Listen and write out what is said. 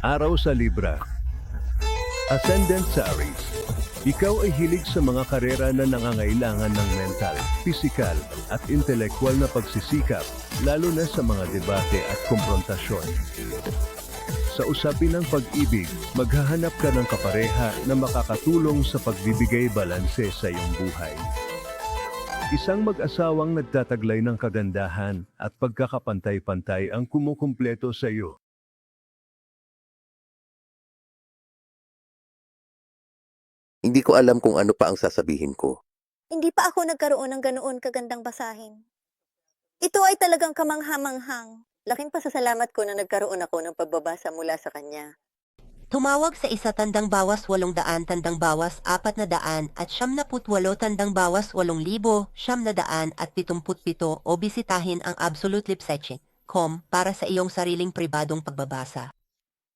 Araw sa Libra Ascendant sa Aries Ikaw ay hilig sa mga karera na nangangailangan ng mental, pisikal at intelektual na pagsisikap, lalo na sa mga debate at komprontasyon. Sa usapin ng pag-ibig, maghahanap ka ng kapareha na makakatulong sa pagbibigay balanse sa iyong buhay. Isang mag-asawang nagtataglay ng kagandahan at pagkakapantay-pantay ang kumukumpleto sa iyo. Hindi ko alam kung ano pa ang sasabihin ko. Hindi pa ako nagkaroon ng ganoon kagandang basahin. Ito ay talagang kamanghamanghang. Laking pasasalamat ko na nagkaroon ako ng pagbabasa mula sa kanya. Tumawag sa isa tandang bawas walong daan tandang bawas apat na daan at siyam na putwalo tandang bawas walong libo siyam na daan at pitumput pito o bisitahin ang absolutelipseche.com para sa iyong sariling pribadong pagbabasa.